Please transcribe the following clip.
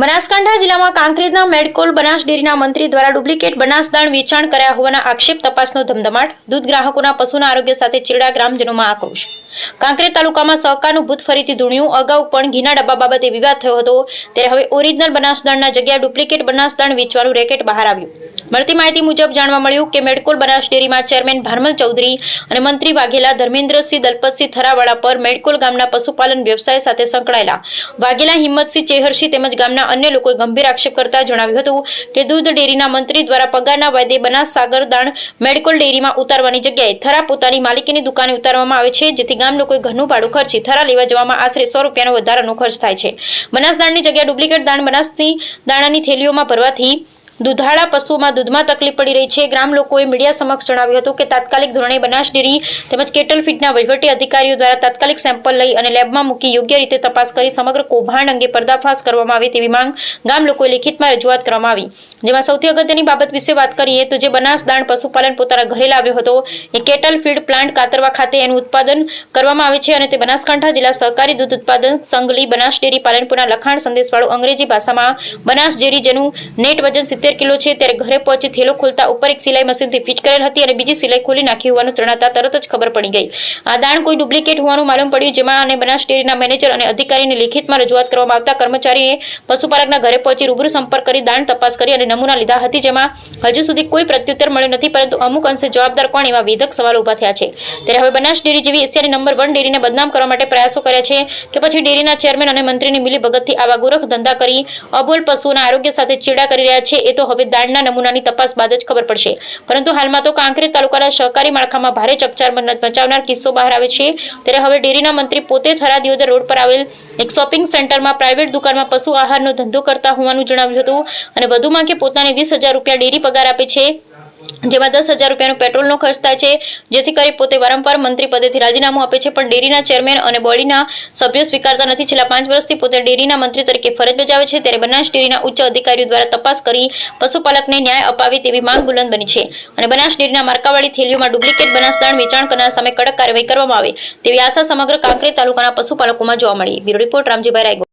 બનાસકાંઠા જિલ્લામાં કાંકરેજના મેડકોલ બનાસ ડેરીના મંત્રી દ્વારા ડુપ્લિકેટ બનાસ દાણ વેચાણ કર્યા હોવાના આક્ષેપ તપાસનો ધમધમાટ. દૂધ ગ્રાહકોના પશુના આરોગ્ય સાથે ચીરડા ગ્રામજનોમાં આક્રોશ. કાંકરેજ તાલુકામાં સહકારનું ભૂત ફરીથી ધૂણ્યું. અગાઉ પણ ઘીના ડબ્બા બાબતે વિવાદ થયો હતો. ત્યારે હવે ઓરિજિનલ બનાસદાણના જગ્યા ડુપ્લિકેટ બનાસદાણ વેચવાનું રેકેટ બહાર આવ્યું. મળતી માહિતી મુજબ જાણવા મળ્યું કે મેડકોલ બનાસ ડેરીમાં ચેરમેન ભારમલ ચૌધરી અને મંત્રી વાઘેલા ધર્મેન્દ્રસિંહ દલપતસિંહ થરાવાળા પર મેડકોલ ગામના પશુપાલન વ્યવસાય સાથે સંકળાયેલા. વાઘેલા હિંમતસિંહ ચેહરસિંહ તેમજ ગામના અન્ય લોકોએ ગંભીર આક્ષેપ કરતા જણાવ્યું હતું કે દૂધ ડેરીના મંત્રી દ્વારા પગારના વાયદે બનાસ સાગર દાણ મેડકોલ ડેરીમાં ઉતારવાની જગ્યાએ થરા પોતાની માલિકીની દુકાને ઉતારવામાં આવે છે, જેથી ગામ કોઈ ઘરનું ભાડું ખર્ચી થરા લેવા જવામાં આશરે સો રૂપિયાનો વધારાનો ખર્ચ થાય છે. બનાસ દાણની જગ્યાએ ડુપ્લિકેટ દાણ, બનાસની દાણાની થેલીઓમાં ભરવાથી દુધાળા પશુઓમાં દૂધમાં તકલીફ પડી રહી છે. ગ્રામ લોકોએ મીડિયા સમક્ષ જણાવ્યું હતું કે તાત્કાલિક ધોરણે બનાસ ડેરી તેમજ કેટલ ફીડના વહીવટી અધિકારીઓ દ્વારા તાત્કાલિક સેમ્પલ લઈ અને લેબમાં મૂકી યોગ્ય રીતે તપાસ કરી સમગ્ર કૌભાંડ અંગે પર્દાફાશ કરવામાં આવે તેવી માંગ ગામ લોકોએ લેખિતમાં રજૂઆત કરવામાં આવી. જેમાં સૌથી અગત્યની બાબત વિશે વાત કરીએ તો જે બનાસ દાણ પશુપાલન પોતાના ઘરે લાવ્યો હતો, એ કેટલ ફીડ પ્લાન્ટ કાતરવા ખાતે એનું ઉત્પાદન કરવામાં આવે છે અને તે બનાસકાંઠા જિલ્લા સહકારી દૂધ ઉત્પાદન સંઘલી બનાસ ડેરી પાલનપુરના લખાણ સંદેશવાળું અંગ્રેજી ભાષામાં બનાસ ડેરી જેનું નેટ વજન સિત્તેર કિલો છે ત્યારે ઘરે પહોંચી થેલો ખોલતા ઉપર એક સિલાઈ મશીનથી ફિટ કરેલ હતી અને બીજી સિલાઈ ખોલી નાખી હોવાનું જણાતા તરત જ ખબર પડી ગઈ. આ દાણ કોઈ ડુપ્લિકેટ હોવાનું માલુમ પડ્યું, જેમાં અને બનાસ ડેરીના મેનેજર અને અધિકારીને લેખિતમાં રજૂઆત કરવામાં આવતા કર્મચારીએ પશુપાલકના ઘરે પહોંચી રૂબરૂ સંપર્ક કરી દાણ તપાસ કરી અને નમૂના લીધા હતી, જેમાં હજુ સુધી કોઈ પ્રત્યુત્તર મળ્યો નથી, પરંતુ અમુક અંશે જવાબદાર કોણ એવા વિધક સવાલો ઊભા થયા છે. ત્યારે હવે બનાસ ડેરી જેવી એશિયાની નંબર વન ડેરીને બદનામ કરવા માટે પ્રયાસો કર્યા છે, કે પછી ડેરીના ચેરમેન અને મંત્રીની મિલી ભગતથી આવા ગોરખ ધંધા કરી અબોલ પશુઓના આરોગ્ય સાથે ચેડા કરી રહ્યા છે એ તો હવે દાણના નમૂનાની તપાસ બાદ જ ખબર પડશે. પરંતુ હાલમાં તો કાંકરેજ તાલુકાના સહકારી માળખામાં ભારે ચકચાર મચાવનાર કિસ્સો બહાર આવે છે. ત્યારે હવે ડેરીના મંત્રી પોતે થરા રોડ પર આવેલ એક શોપિંગ સેન્ટરમાં પ્રાઇવેટ દુકાનમાં પશુ આહારનો ધંધો કરતા હોવાનું જણાવ્યું હતું. અને વધુમાં કે પોતાને વીસ હજાર રૂપિયા ડેરી પગાર આપે છે. જેમાં દસ હજાર રૂપિયાનો પેટ્રોલનો ખર્ચ થાય છે, જેથી કરી પોતે વારંવાર મંત્રી પદેથી રાજીનામું આપે છે, પણ ડેરીના ચેરમેન અને બોડીના સભ્યો સ્વીકારતા નથી. છેલ્લા પાંચ વર્ષથી પોતે ડેરીના મંત્રી તરીકે ફરજ બજાવે છે, ત્યારે બનાસ ડેરીના ઉચ્ચ અધિકારીઓ દ્વારા તપાસ કરી પશુપાલકને ન્યાય અપાવે તેવી માંગ બુલંદ બની છે. અને બનાસ ડેરીના માર્કાવાળી થેલીઓમાં ડુપ્લિકેટ બનાસ દાણ વેચાણ કરનાર સામે કડક કાર્યવાહી કરવામાં આવે, તેવી આશા સમગ્ર કાંકરેજ તાલુકાના પશુપાલકોમાં જોવા મળી. Bureau report Ramjibhai Raigo.